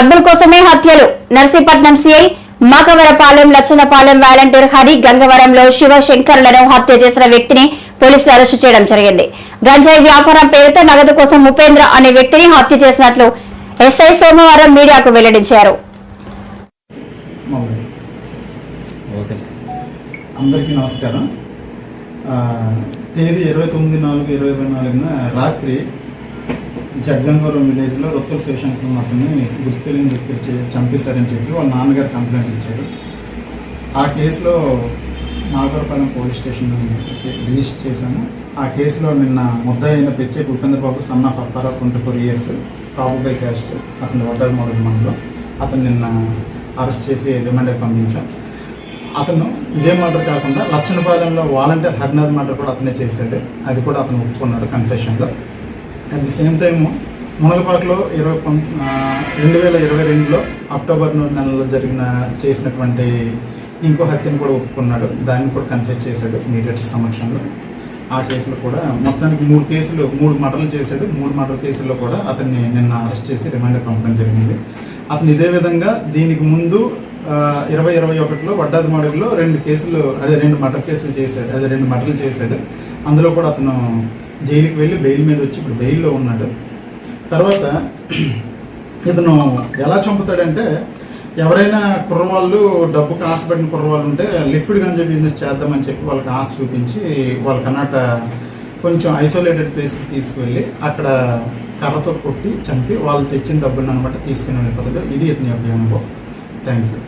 డబ్బుల కోసమే హత్యలు. నర్సీపట్నం సిఐ మాకవరపాలెం లచ్చనపాలెం వాలంటీర్ హరి గంగవరంలో శివశంకర్లను హత్య చేసిన వ్యక్తిని పోలీసులు అరెస్టు చేయడం జరిగింది. గంజాయి వ్యాపారం పేరుతో నగదు కోసం ఉపేంద్ర అనే వ్యక్తిని హత్య చేసినట్లు ఎస్ఐ సోమవారం మీడియాకు వెల్లడించారు. అందరికీ నమస్కారం. తేదీ ఇరవై తొమ్మిది నాలుగు ఇరవై నాలుగున రాత్రి జగ్గంగవరం విలేజ్లో రొత్తుల శివశంకరం అతన్ని గుర్తులేని గుర్తు చంపేశారని చెప్పి వాళ్ళ నాన్నగారు కంప్లైంట్ ఇచ్చారు. ఆ కేసులో నాగరపాలెం పోలీస్ స్టేషన్ రిజిస్టర్ చేశాము ఆ కేసులో నిన్న ముద్ద అయిన ప్రత్యేక Upendrababu son of అప్పారా twenty four years కాబుబై క్యాస్ట్ అతని వడ్డర్ మోడల్. మనలో అతను నిన్న అరెస్ట్ చేసి రిమాండ్ పంపించాం అతను ఇదే మర్డర్ కాకుండా లక్షణపాలెంలో వాలంటీర్ హరినాథ్ మర్డర్ కూడా అతనే చేశాడు. అది కూడా అతను ఒప్పుకున్నాడు కన్ఫెషన్లో అట్ ది సేమ్ టైము మునగపాకలో ఇరవై పం- రెండు వేల ఇరవై రెండులో అక్టోబర్ నెలలో జరిగిన చేసినటువంటి ఇంకో హత్యను కూడా ఒప్పుకున్నాడు. దాన్ని కూడా కన్ఫెస్ చేశాడు మీడియేటర్ సమక్షంలో. ఆ కేసులో కూడా మొత్తానికి మూడు కేసులు మూడు మర్డర్లు చేశాడు. మూడు మర్డర్ కేసుల్లో కూడా అతన్ని నిన్న అరెస్ట్ చేసి రిమాండర్ పంపడం జరిగింది. అతను ఇదే విధంగా దీనికి ముందు ఇరవై ఇరవై ఒకటిలో వడ్డాది మడుగులో రెండు కేసులు అదే రెండు మర్డర్ కేసులు చేశాడు అదే రెండు మర్డర్లు చేశాడు. అందులో కూడా అతను జైలుకి వెళ్ళి బెయిల్ మీద వచ్చి ఇప్పుడు బెయిల్లో ఉన్నాడు. తర్వాత ఇతను ఎలా చంపుతాడంటే ఎవరైనా కుర్రవాళ్ళు డబ్బుకి ఆశపడిన కుర్రవాళ్ళు ఉంటే లిక్విడ్ గంజా బిజినెస్ చేద్దామని చెప్పి వాళ్ళకి ఆశ చూపించి వాళ్ళకన్నట కొంచెం ఐసోలేటెడ్ ప్లేస్కి తీసుకువెళ్ళి అక్కడ కర్రతో కొట్టి చంపి వాళ్ళు తెచ్చిన డబ్బులను అనమాట తీసుకుని వెళ్ళిపోతాడు ఇది ఇతని యొక్క అనుభవం థ్యాంక్ యూ